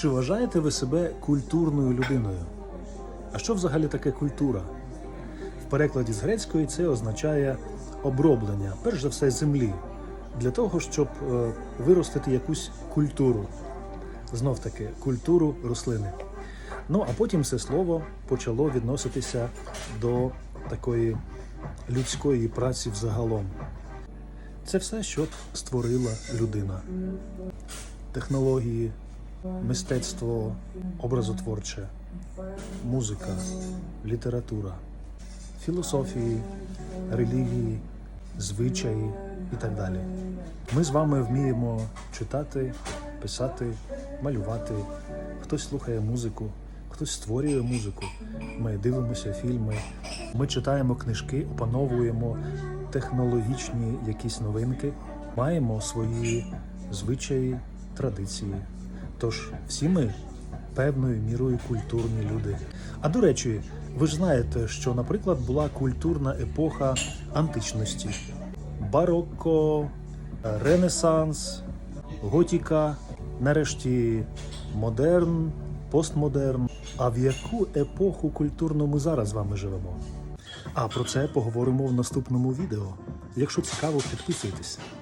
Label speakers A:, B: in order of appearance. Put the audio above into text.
A: Чи вважаєте ви себе культурною людиною? А що взагалі таке культура? В перекладі з грецької це означає оброблення, перш за все, землі, для того, щоб е, виростити якусь культуру. Знов таки, культуру рослини. Ну а потім це слово почало відноситися до такої людської праці взагалом. Це все, що створила людина. Технології, мистецтво, образотворче, музика, література, філософії, релігії, звичаї і так далі. Ми з вами вміємо читати, писати, малювати. Хтось слухає музику, хтось створює музику. Ми дивимося фільми, ми читаємо книжки, опановуємо технологічні якісь новинки, маємо свої звичаї, традиції. Тож всі ми певною мірою культурні люди. А до речі, ви ж знаєте, що, наприклад, була культурна епоха античності, барокко, ренесанс, готіка, нарешті модерн, постмодерн. А в яку епоху культурну ми зараз з вами живемо? А про це поговоримо в наступному відео. Якщо цікаво, підписуйтесь.